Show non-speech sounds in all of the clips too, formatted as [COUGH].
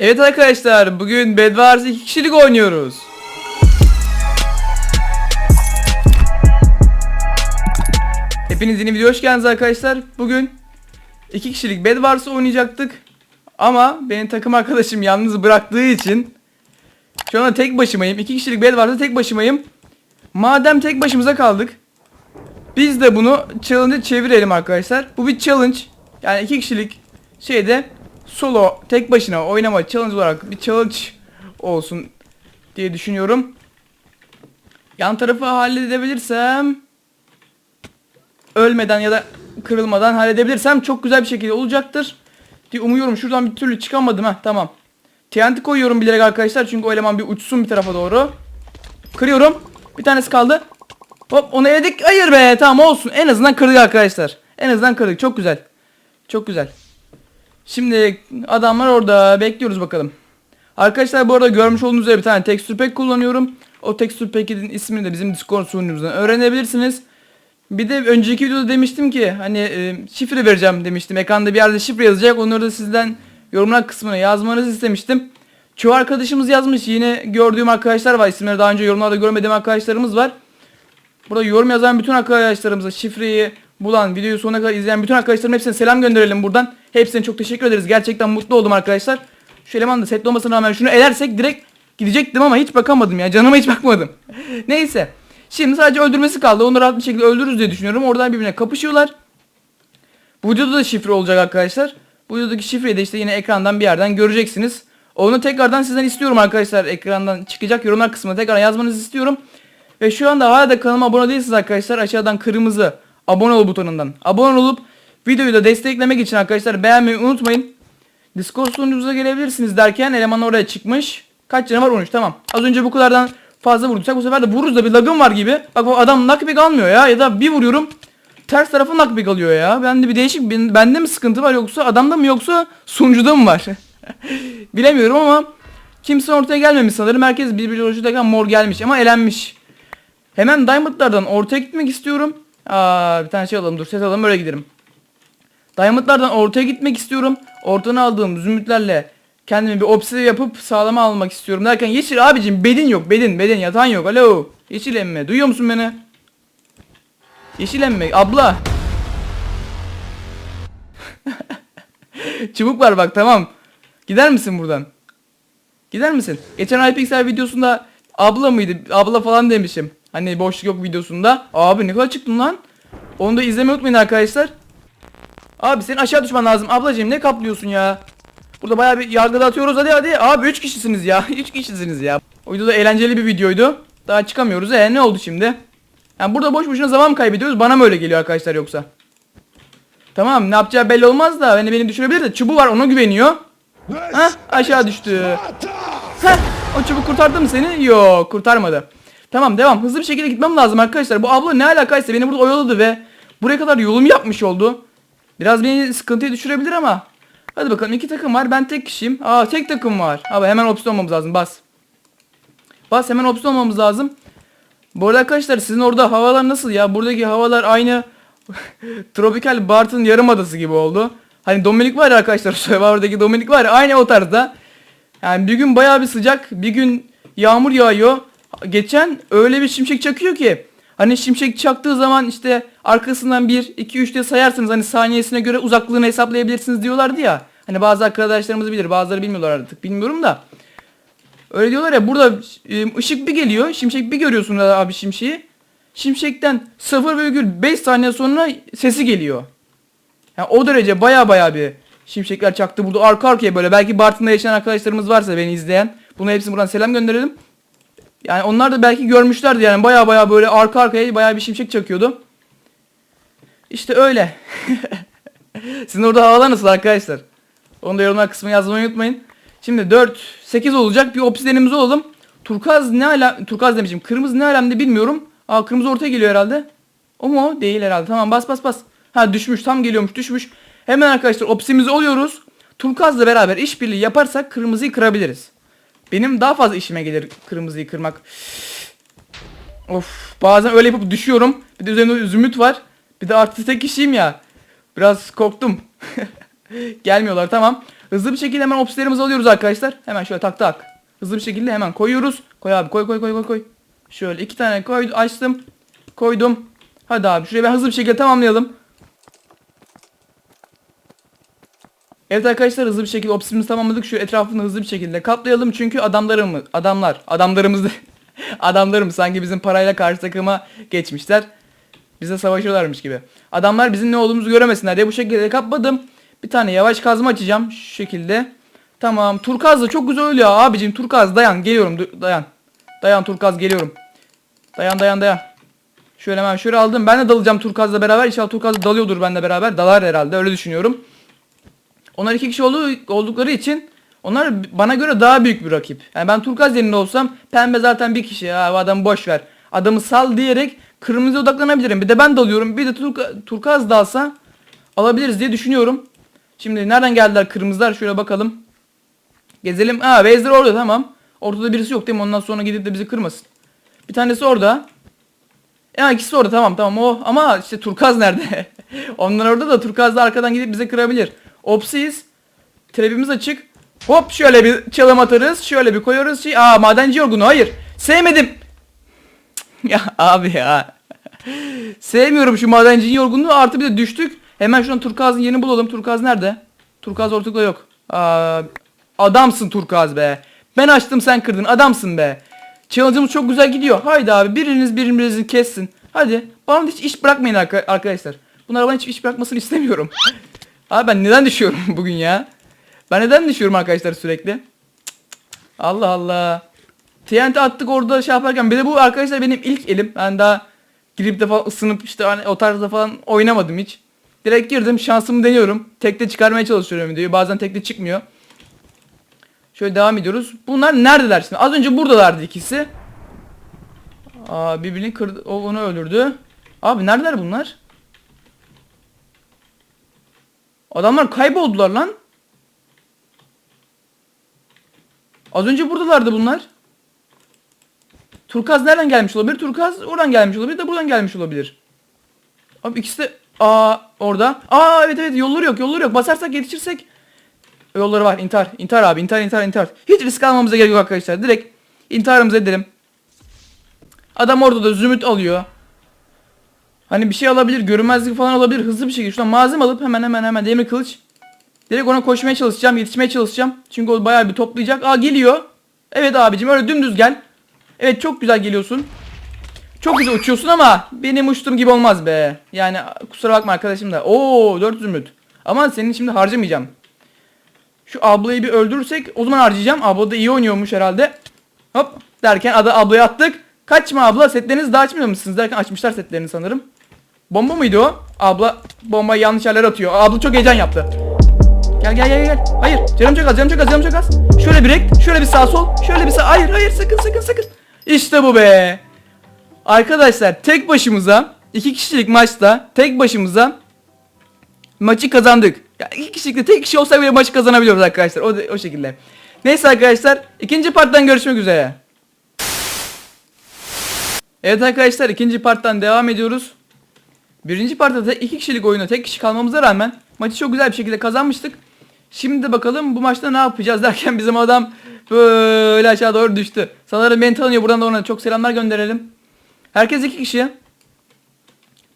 Evet arkadaşlar bugün Bed Wars 2 kişilik oynuyoruz. Hepiniz yeni video hoş geldiniz arkadaşlar. Bugün 2 kişilik Bed Wars oynayacaktık. Ama benim takım arkadaşım yalnız bıraktığı için şu anda tek başımayım. 2 kişilik Bed Wars'ta tek başımayım. Madem tek başımıza kaldık. Biz de bunu challenge çevirelim arkadaşlar. Bu bir challenge. Yani iki kişilik şeyde solo tek başına oynama challenge olarak bir challenge olsun diye düşünüyorum. Yan tarafı halledebilirsem ölmeden ya da kırılmadan halledebilirsem çok güzel bir şekilde olacaktır diye umuyorum. Şuradan bir türlü çıkamadım ha tamam. TNT koyuyorum bilerek arkadaşlar çünkü o eleman bir uçsun bir tarafa doğru. Kırıyorum. Bir tanesi kaldı. Hop onu eledik. Hayır be tamam olsun. En azından kırdık arkadaşlar. En azından kırdık. Çok güzel. Çok güzel. Şimdi adamlar orada. Bekliyoruz bakalım. Arkadaşlar bu arada görmüş olduğunuz üzere bir tane texture pack kullanıyorum. O texture pack'in ismini de bizim Discord sunucumuzdan öğrenebilirsiniz. Bir de önceki videoda demiştim ki hani e, şifre vereceğim demiştim. Ekranda bir yerde şifre yazacak. Onları da sizden yorumlar kısmına yazmanızı istemiştim. Çoğu arkadaşımız yazmış. Yine gördüğüm arkadaşlar var. İsimleri daha önce yorumlarda görmediğim arkadaşlarımız var. Burada yorum yazan bütün arkadaşlarımıza şifreyi bulan, videoyu sonuna kadar izleyen bütün arkadaşlarım hepsine selam gönderelim buradan. Hepsine çok teşekkür ederiz. Gerçekten mutlu oldum arkadaşlar. Şu eleman da setli olmasına rağmen şunu edersek direkt gidecektim ama hiç bakamadım ya. Canıma hiç bakmadım. [LAUGHS] Neyse. Şimdi sadece öldürmesi kaldı. Onu rahat bir şekilde öldürürüz diye düşünüyorum. Oradan birbirine kapışıyorlar. Bu videoda da şifre olacak arkadaşlar. Bu videodaki şifreyi de işte yine ekrandan bir yerden göreceksiniz. Onu tekrardan sizden istiyorum arkadaşlar. Ekrandan çıkacak yorumlar kısmına tekrar yazmanızı istiyorum. Ve şu anda hala da kanalıma abone değilsiniz arkadaşlar. Aşağıdan kırmızı abone ol butonundan abone olup videoyu da desteklemek için arkadaşlar beğenmeyi unutmayın. Discord sunucumuza gelebilirsiniz derken eleman oraya çıkmış. Kaç canı var 13 tamam. Az önce bu kadardan fazla vurduysak bu sefer de vururuz da bir lagım var gibi. Bak bu adam knockback almıyor ya ya da bir vuruyorum ters tarafı knockback alıyor ya. Bende bir değişik ben- bende mi sıkıntı var yoksa adamda mı yoksa sunucuda mı var? [LAUGHS] Bilemiyorum ama kimse ortaya gelmemiş sanırım. Herkes birbiri ucundayken mor gelmiş ama elenmiş. Hemen Diamond'lardan ortaya gitmek istiyorum. Aa, bir tane şey alalım dur set alalım öyle giderim. Diamond'lardan ortaya gitmek istiyorum. Ortadan aldığım zümrütlerle kendimi bir obsede yapıp sağlama almak istiyorum derken Yeşil abicim bedin yok bedin bedin yatan yok alo Yeşil emme duyuyor musun beni? Yeşil emme abla [LAUGHS] Çubuk var bak tamam Gider misin buradan? Gider misin? Geçen iPixel videosunda abla mıydı? Abla falan demişim. Hani boşluk yok videosunda. Abi ne kadar çıktın lan? Onu da izlemeyi unutmayın arkadaşlar. Abi senin aşağı düşman lazım. Ablacığım ne kaplıyorsun ya? Burada bayağı bir yargıda atıyoruz hadi hadi. Abi 3 kişisiniz ya. [LAUGHS] 3 kişisiniz ya. O video da eğlenceli bir videoydu. Daha çıkamıyoruz. E ne oldu şimdi? Yani burada boş boşuna zaman mı kaybediyoruz? Bana mı öyle geliyor arkadaşlar yoksa? Tamam ne yapacağı belli olmaz da beni beni düşürebilir de çubuğu var ona güveniyor. Hah aşağı düştü. Heh, o çubuk kurtardı mı seni? Yok kurtarmadı. Tamam devam. Hızlı bir şekilde gitmem lazım arkadaşlar. Bu abla ne alakaysa beni burada oyaladı ve buraya kadar yolum yapmış oldu. Biraz beni sıkıntıya düşürebilir ama. Hadi bakalım iki takım var. Ben tek kişiyim. Aa tek takım var. Abi hemen opsiyon olmamız lazım. Bas. Bas hemen opsiyon olmamız lazım. Bu arada arkadaşlar sizin orada havalar nasıl ya? Buradaki havalar aynı [LAUGHS] Tropical Bartın yarımadası gibi oldu. Hani Dominik var ya arkadaşlar [LAUGHS] Survivor'daki Dominik var ya aynı o tarzda. Yani bir gün bayağı bir sıcak, bir gün yağmur yağıyor. Geçen öyle bir şimşek çakıyor ki hani şimşek çaktığı zaman işte arkasından 1 2 3 diye sayarsınız hani saniyesine göre uzaklığını hesaplayabilirsiniz diyorlardı ya. Hani bazı arkadaşlarımız bilir, bazıları bilmiyorlar artık. Bilmiyorum da. Öyle diyorlar ya burada e, ışık bir geliyor, şimşek bir görüyorsunuz abi şimşeği. Şimşekten 0,5 saniye sonra sesi geliyor. Yani o derece baya baya bir şimşekler çaktı burada arka arkaya böyle. Belki Bartın'da yaşayan arkadaşlarımız varsa beni izleyen. Buna hepsine buradan selam gönderelim. Yani onlar da belki görmüşlerdi yani baya baya böyle arka arkaya baya bir şimşek çakıyordu. İşte öyle. [LAUGHS] Sizin orada havalar nasıl arkadaşlar? Onu da yorumlar kısmına yazmayı unutmayın. Şimdi 4, 8 olacak bir obsidenimiz olalım. Turkaz ne ala... Turkaz demişim. Kırmızı ne alemde bilmiyorum. Aa kırmızı ortaya geliyor herhalde. O mu o? Değil herhalde. Tamam bas bas bas. Ha düşmüş tam geliyormuş düşmüş. Hemen arkadaşlar opsimizi oluyoruz. Turkaz'la beraber işbirliği yaparsak kırmızıyı kırabiliriz. Benim daha fazla işime gelir kırmızıyı kırmak. Of bazen öyle yapıp düşüyorum. Bir de üzerinde zümrüt var. Bir de artı tek kişiyim ya. Biraz korktum. [LAUGHS] Gelmiyorlar tamam. Hızlı bir şekilde hemen obsidianımızı alıyoruz arkadaşlar. Hemen şöyle tak tak. Hızlı bir şekilde hemen koyuyoruz. Koy abi koy koy koy koy koy. Şöyle iki tane koy açtım. Koydum. Hadi abi şurayı ben hızlı bir şekilde tamamlayalım. Evet arkadaşlar hızlı bir şekilde obsidimizi tamamladık. Şu etrafını hızlı bir şekilde kaplayalım. Çünkü adamlarımız, adamlar, adamlarımız da- [LAUGHS] adamlarımız sanki bizim parayla karşı takıma geçmişler. Bize savaşıyorlarmış gibi. Adamlar bizim ne olduğumuzu göremesinler diye bu şekilde kapladım. Bir tane yavaş kazma açacağım şu şekilde. Tamam. Turkaz da çok güzel oluyor abicim. Turkaz dayan geliyorum dayan. Dayan Turkaz geliyorum. Dayan dayan dayan. Şöyle hemen şöyle aldım. Ben de dalacağım Turkaz'la beraber. İnşallah Turkaz da dalıyordur benimle beraber. Dalar herhalde öyle düşünüyorum. Onlar iki kişi olduğu, oldukları için onlar bana göre daha büyük bir rakip. Yani ben Turkaz yerinde olsam pembe zaten bir kişi ya bu adamı boş ver. Adamı sal diyerek kırmızı odaklanabilirim. Bir de ben dalıyorum. Bir de Turka, Turkaz dalsa alabiliriz diye düşünüyorum. Şimdi nereden geldiler kırmızılar şöyle bakalım. Gezelim. Aa Vezir orada tamam. Ortada birisi yok değil mi? Ondan sonra gidip de bizi kırmasın. Bir tanesi orada. Ya ikisi orada tamam tamam o ama işte Turkaz nerede? [LAUGHS] Onlar orada da Turkaz da arkadan gidip bize kırabilir. Opsiz. Trap'imiz açık. Hop şöyle bir çalım atarız. Şöyle bir koyuyoruz. Şey, aa madenci yorgunu hayır. Sevmedim. ya abi ya. Sevmiyorum şu madencinin yorgunluğu. Artı bir de düştük. Hemen şuradan Turkaz'ın yerini bulalım. Turkaz nerede? Turkaz ortada yok. Aa, adamsın Turkaz be. Ben açtım sen kırdın. Adamsın be. Challenge'ımız çok güzel gidiyor. Haydi abi biriniz birbirinizi kessin. Hadi. Bana hiç iş bırakmayın arka- arkadaşlar. Bunlar bana hiç iş bırakmasını istemiyorum. Abi ben neden düşüyorum [LAUGHS] bugün ya? Ben neden düşüyorum arkadaşlar sürekli? Allah Allah. TNT attık orada şey yaparken. Bir de bu arkadaşlar benim ilk elim. Ben daha girip de falan ısınıp işte hani o tarzda falan oynamadım hiç. Direkt girdim şansımı deniyorum. Tekte çıkarmaya çalışıyorum videoyu. Bazen tekte çıkmıyor. Şöyle devam ediyoruz. Bunlar neredeler şimdi? Az önce buradalardı ikisi. Aa birbirini kırdı. O onu öldürdü. Abi neredeler bunlar? Adamlar kayboldular lan. Az önce buradalardı bunlar. Turkaz nereden gelmiş olabilir? Turkaz oradan gelmiş olabilir de buradan gelmiş olabilir. Abi ikisi de aa orada. Aa evet evet yolları yok yolları yok. Basarsak yetişirsek yolları var. İntihar. İntihar abi. İntihar intihar intihar. Hiç risk almamıza gerek yok arkadaşlar. Direkt intiharımızı edelim. Adam orada da zümrüt alıyor. Hani bir şey alabilir, görünmezlik falan alabilir. Hızlı bir şekilde şuradan malzeme alıp hemen hemen hemen demir kılıç. Direkt ona koşmaya çalışacağım, yetişmeye çalışacağım. Çünkü o bayağı bir toplayacak. Aa geliyor. Evet abicim öyle dümdüz gel. Evet çok güzel geliyorsun. Çok güzel uçuyorsun ama benim uçtuğum gibi olmaz be. Yani kusura bakma arkadaşım da. Oo 4 zümrüt. Ama senin şimdi harcamayacağım. Şu ablayı bir öldürürsek o zaman harcayacağım. Abla da iyi oynuyormuş herhalde. Hop derken adı ablayı attık. Kaçma abla setlerinizi daha açmıyor musunuz derken açmışlar setlerini sanırım. Bomba mıydı o? Abla bombayı yanlış yerlere atıyor. Abla çok heyecan yaptı. Gel gel gel gel. Hayır canım çok az canım çok az canım çok az. Şöyle bir rekt şöyle bir sağ sol şöyle bir sağ. Hayır hayır sakın sakın sakın. İşte bu be. Arkadaşlar tek başımıza iki kişilik maçta tek başımıza maçı kazandık. Ya iki kişilikte tek kişi olsa bile maçı kazanabiliyoruz arkadaşlar. O, o şekilde. Neyse arkadaşlar ikinci parttan görüşmek üzere. Evet arkadaşlar ikinci parttan devam ediyoruz. Birinci partta da iki kişilik oyunda tek kişi kalmamıza rağmen maçı çok güzel bir şekilde kazanmıştık. Şimdi de bakalım bu maçta ne yapacağız [LAUGHS] derken bizim adam böyle aşağı doğru düştü. Sanırım beni tanıyor buradan da ona çok selamlar gönderelim. Herkes iki kişi.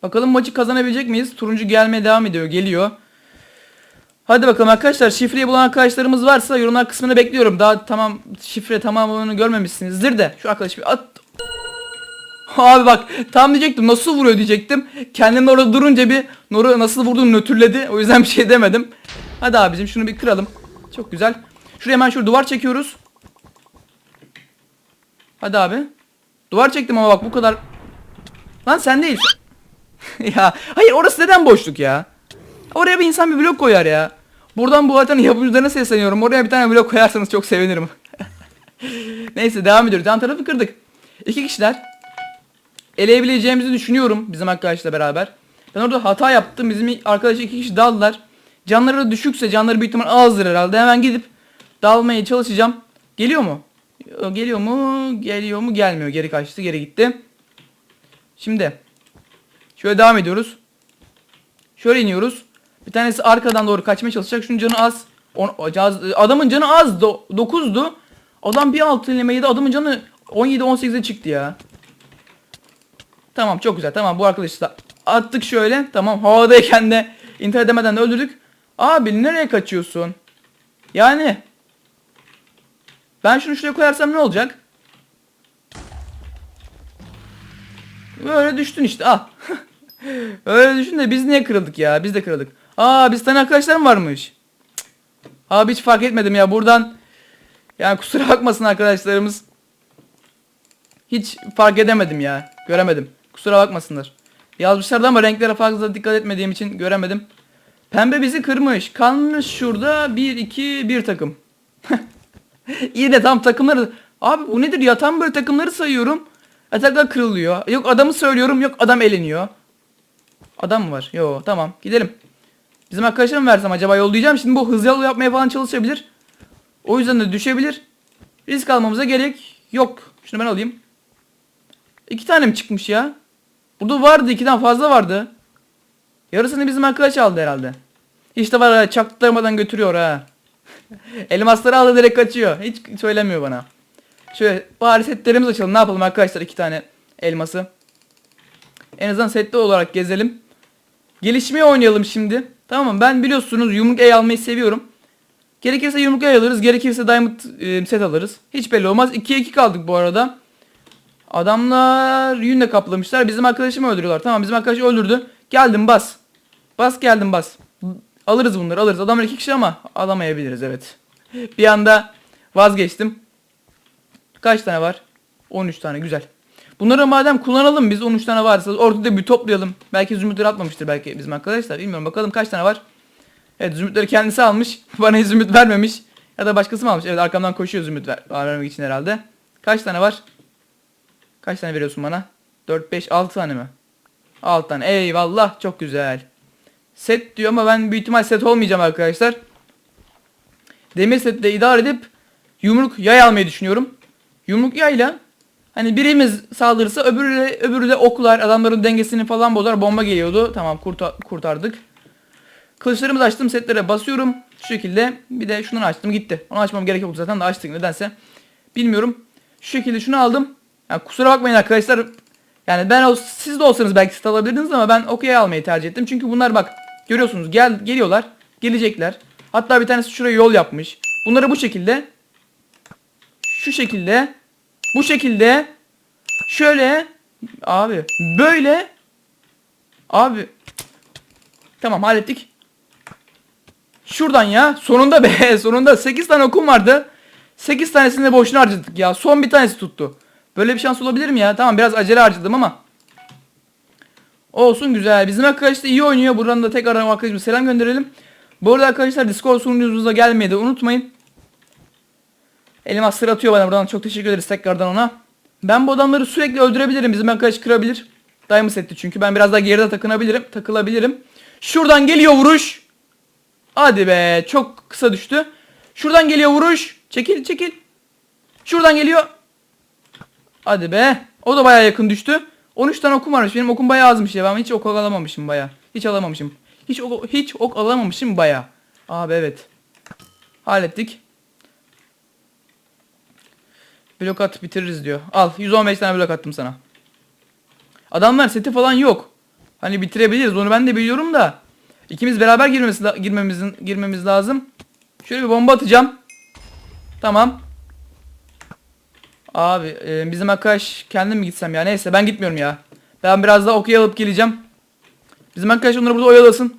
Bakalım maçı kazanabilecek miyiz? Turuncu gelmeye devam ediyor. Geliyor. Hadi bakalım arkadaşlar şifreyi bulan arkadaşlarımız varsa yorumlar kısmını bekliyorum. Daha tamam şifre tamamını görmemişsinizdir de şu arkadaş bir at. [LAUGHS] Abi bak tam diyecektim nasıl vuruyor diyecektim. Kendim orada durunca bir Nur'u nasıl vurduğunu nötrledi. O yüzden bir şey demedim. Hadi abicim şunu bir kıralım. Çok güzel. Şuraya hemen şuraya duvar çekiyoruz. Hadi abi. Duvar çektim ama bak bu kadar. Lan sen değil. [LAUGHS] ya hayır orası neden boşluk ya? Oraya bir insan bir blok koyar ya. Buradan bu haritanın yapımcılarına sesleniyorum. Oraya bir tane blok koyarsanız çok sevinirim. [LAUGHS] Neyse devam ediyoruz. Yan tarafı kırdık. İki kişiler. Eleyebileceğimizi düşünüyorum bizim arkadaşla beraber. Ben orada hata yaptım. Bizim arkadaş iki kişi daldılar. Canları da düşükse canları büyük ihtimal azdır herhalde. Hemen gidip dalmaya çalışacağım. Geliyor mu? Geliyor mu? Geliyor mu? Gelmiyor. Geri kaçtı. Geri gitti. Şimdi. Şöyle devam ediyoruz. Şöyle iniyoruz. Bir tanesi arkadan doğru kaçmaya çalışacak. Şunun canı az. On, adamın canı az. 9'du. Adam bir altın elime yedi. Adamın canı 17-18'e çıktı ya. Tamam çok güzel. Tamam bu arkadaşı da attık şöyle. Tamam havadayken de intihar edemeden de öldürdük. Abi nereye kaçıyorsun? Yani ben şunu şuraya koyarsam ne olacak? Böyle düştün işte al. [LAUGHS] Öyle düşün de biz niye kırıldık ya? Biz de kırıldık. Aa biz tane arkadaşlar mı varmış? Cık. Abi hiç fark etmedim ya buradan. Yani kusura bakmasın arkadaşlarımız. Hiç fark edemedim ya. Göremedim. Kusura bakmasınlar. Yazmışlardı ama renklere fazla dikkat etmediğim için göremedim. Pembe bizi kırmış. Kalmış şurada 1 2 1 takım. [LAUGHS] Yine tam takımları. Abi bu nedir ya? Tam böyle takımları sayıyorum. Ataklar kırılıyor. Yok adamı söylüyorum. Yok adam eleniyor. Adam mı var? Yo tamam gidelim. Bizim arkadaşlara mı versem acaba yollayacağım. Şimdi bu hızlı yol yapmaya falan çalışabilir. O yüzden de düşebilir. Risk almamıza gerek yok. Şunu ben alayım. İki tane mi çıkmış ya? Burada vardı ikiden fazla vardı. Yarısını bizim arkadaş aldı herhalde. İşte var ha çaktırmadan götürüyor ha. [LAUGHS] Elmasları aldı direkt kaçıyor. Hiç söylemiyor bana. Şöyle bari setlerimizi açalım. Ne yapalım arkadaşlar iki tane elması. En azından setli olarak gezelim. Gelişmeyi oynayalım şimdi. Tamam mı? Ben biliyorsunuz yumruk E almayı seviyorum. Gerekirse yumruk E alırız. Gerekirse diamond e, set alırız. Hiç belli olmaz. 2'ye 2 kaldık bu arada. Adamlar yünle kaplamışlar. Bizim arkadaşımı öldürüyorlar. Tamam bizim arkadaş öldürdü. Geldim bas. Bas geldim bas. Alırız bunları alırız. Adamlar iki kişi ama alamayabiliriz evet. Bir anda vazgeçtim. Kaç tane var? 13 tane güzel. Bunları madem kullanalım biz 13 tane varsa ortada bir toplayalım. Belki zümrütleri atmamıştır belki bizim arkadaşlar. Bilmiyorum bakalım kaç tane var. Evet zümrütleri kendisi almış. [LAUGHS] Bana zümrüt vermemiş. Ya da başkası mı almış? Evet arkamdan koşuyor zümrüt ver vermek için herhalde. Kaç tane var? Kaç tane veriyorsun bana? 4, 5, 6 tane mi? 6 tane. Eyvallah çok güzel. Set diyor ama ben büyük ihtimal set olmayacağım arkadaşlar. Demir setle idare edip yumruk yay almayı düşünüyorum. Yumruk yayla hani birimiz saldırırsa öbürü de, öbürü de oklar adamların dengesini falan bozar bomba geliyordu. Tamam kurta- kurtardık. Kılıçlarımızı açtım setlere basıyorum. Şu şekilde bir de şunu açtım gitti. Onu açmam gerek yok zaten de açtık nedense. Bilmiyorum. Şu şekilde şunu aldım. Yani kusura bakmayın arkadaşlar. Yani ben o siz de olsanız belki set alabilirdiniz ama ben okey almayı tercih ettim. Çünkü bunlar bak görüyorsunuz gel geliyorlar. Gelecekler. Hatta bir tanesi şuraya yol yapmış. Bunları bu şekilde şu şekilde bu şekilde şöyle abi böyle abi tamam hallettik. Şuradan ya sonunda be [LAUGHS] sonunda 8 tane okum vardı. 8 tanesini de boşuna harcadık ya. Son bir tanesi tuttu. Böyle bir şans olabilir mi ya? Tamam biraz acele harcadım ama. Olsun güzel. Bizim arkadaş da iyi oynuyor. Buradan da tekrar arkadaşımıza selam gönderelim. Bu arada arkadaşlar Discord sunucumuza gelmeyi de unutmayın. Elmas sır atıyor bana buradan. Çok teşekkür ederiz tekrardan ona. Ben bu adamları sürekli öldürebilirim. Bizim arkadaş kırabilir. Diamond setti çünkü. Ben biraz daha geride takınabilirim. Takılabilirim. Şuradan geliyor vuruş. Hadi be. Çok kısa düştü. Şuradan geliyor vuruş. Çekil çekil. Şuradan geliyor. Hadi be. O da baya yakın düştü. 13 tane okum varmış. Benim okum bayağı azmış ya. Ben hiç ok alamamışım baya. Hiç alamamışım. Hiç ok, hiç ok alamamışım baya. Abi evet. Hallettik. Blok at bitiririz diyor. Al 115 tane blok attım sana. Adamlar seti falan yok. Hani bitirebiliriz onu ben de biliyorum da. İkimiz beraber girmemiz, girmemizin, girmemiz lazım. Şöyle bir bomba atacağım. Tamam. Abi e, bizim arkadaş kendim mi gitsem ya neyse ben gitmiyorum ya. Ben biraz daha okey alıp geleceğim. Bizim arkadaş onları burada oyalasın.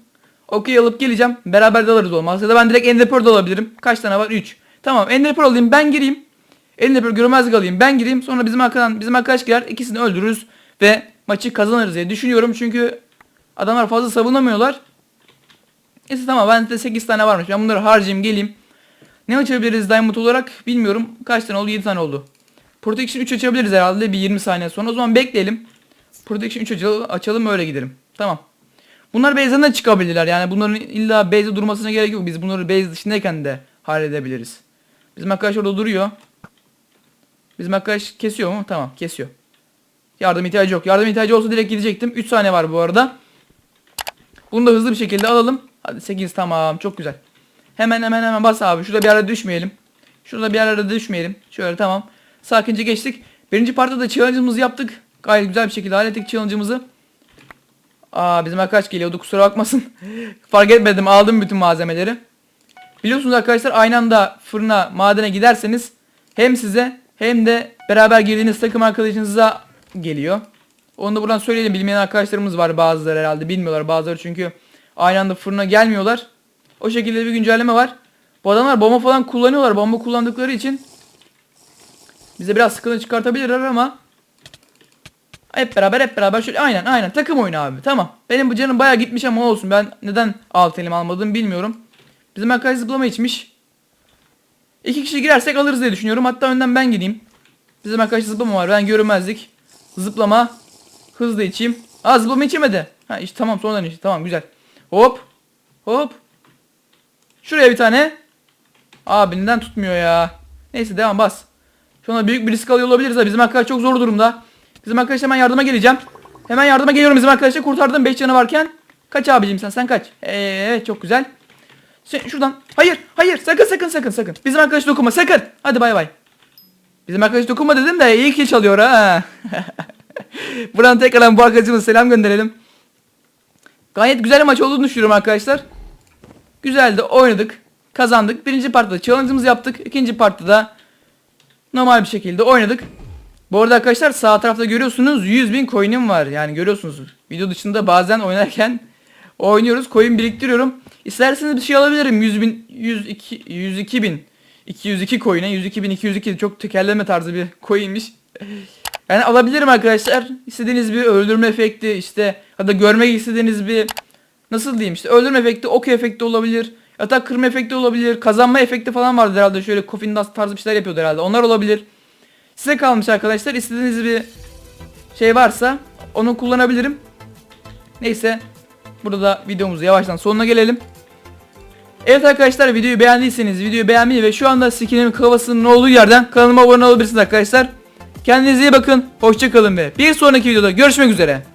Okey alıp geleceğim. Beraber de alırız olmaz. Ya da ben direkt Ender Pearl de alabilirim. Kaç tane var? 3. Tamam Ender Pearl alayım ben gireyim. Ender Pearl görmezlik alayım ben gireyim. Sonra bizim arkadan bizim arkadaş girer. ikisini öldürürüz. Ve maçı kazanırız diye düşünüyorum. Çünkü adamlar fazla savunamıyorlar. Neyse tamam bende 8 tane varmış. Ben bunları harcayayım geleyim. Ne açabiliriz Diamond olarak bilmiyorum. Kaç tane oldu? 7 tane oldu. Protection 3 açabiliriz herhalde bir 20 saniye sonra. O zaman bekleyelim. Protection 3 açalım, açalım öyle gidelim. Tamam. Bunlar base'den de çıkabilirler. Yani bunların illa base'de durmasına gerek yok. Biz bunları base dışındayken de halledebiliriz. Bizim arkadaş orada duruyor. Bizim arkadaş kesiyor mu? Tamam kesiyor. Yardım ihtiyacı yok. Yardım ihtiyacı olsa direkt gidecektim. 3 saniye var bu arada. Bunu da hızlı bir şekilde alalım. Hadi 8 tamam çok güzel. Hemen hemen hemen bas abi. Şurada bir ara düşmeyelim. Şurada bir arada düşmeyelim. Şöyle tamam. Sakince geçtik. Birinci partta da challenge'ımızı yaptık. Gayet güzel bir şekilde hallettik challenge'ımızı. Aa bizim arkadaş geliyordu kusura bakmasın. [LAUGHS] Fark etmedim aldım bütün malzemeleri. Biliyorsunuz arkadaşlar aynı anda fırına madene giderseniz hem size hem de beraber girdiğiniz takım arkadaşınıza geliyor. Onu da buradan söyleyelim. Bilmeyen arkadaşlarımız var bazıları herhalde bilmiyorlar bazıları çünkü aynı anda fırına gelmiyorlar. O şekilde bir güncelleme var. Bu adamlar bomba falan kullanıyorlar. Bomba kullandıkları için bize biraz sıkıntı çıkartabilirler ama hep beraber hep beraber şöyle aynen aynen takım oyunu abi tamam. Benim bu canım bayağı gitmiş ama olsun ben neden alt elim almadım bilmiyorum. Bizim arkadaş zıplama içmiş. İki kişi girersek alırız diye düşünüyorum. Hatta önden ben gideyim. Bizim arkadaş zıplama var. Ben görünmezlik. Zıplama. Hızlı içeyim. Aa zıplama içemedi. Ha işte tamam sonradan içti. Tamam güzel. Hop. Hop. Şuraya bir tane. Abinden tutmuyor ya. Neyse devam bas. Şu anda büyük bir risk alıyor olabiliriz. Bizim arkadaş çok zor durumda. Bizim arkadaş hemen yardıma geleceğim. Hemen yardıma geliyorum bizim arkadaşa. Kurtardım 5 canı varken. Kaç abicim sen sen kaç. Ee, Evet çok güzel. Sen şuradan. Hayır hayır sakın sakın sakın sakın. Bizim arkadaş dokunma sakın. Hadi bay bay. Bizim arkadaş dokunma dedim de iyi ki çalıyor ha. [LAUGHS] Buradan tekrardan bu arkadaşımıza selam gönderelim. Gayet güzel bir maç olduğunu düşünüyorum arkadaşlar. Güzeldi oynadık. Kazandık. Birinci partta challenge'ımızı yaptık. İkinci partta da normal bir şekilde oynadık. Bu arada arkadaşlar sağ tarafta görüyorsunuz 100 bin coin'im var. Yani görüyorsunuz video dışında bazen oynarken oynuyoruz. Coin biriktiriyorum. İsterseniz bir şey alabilirim. 100 bin, 102, 102 bin. 202 coin'e 102 bin 202 çok tekerleme tarzı bir coin'miş. Yani alabilirim arkadaşlar. İstediğiniz bir öldürme efekti işte ya da görmek istediğiniz bir nasıl diyeyim işte öldürme efekti, ok efekti olabilir. Yatak kırma efekti olabilir. Kazanma efekti falan vardı herhalde. Şöyle coffin dust tarzı bir şeyler yapıyordu herhalde. Onlar olabilir. Size kalmış arkadaşlar. İstediğiniz bir şey varsa onu kullanabilirim. Neyse. Burada da videomuzu yavaştan sonuna gelelim. Evet arkadaşlar videoyu beğendiyseniz videoyu beğenmeyi ve şu anda skinimin kafasının olduğu yerden kanalıma abone olabilirsiniz arkadaşlar. Kendinize iyi bakın. Hoşçakalın ve bir sonraki videoda görüşmek üzere.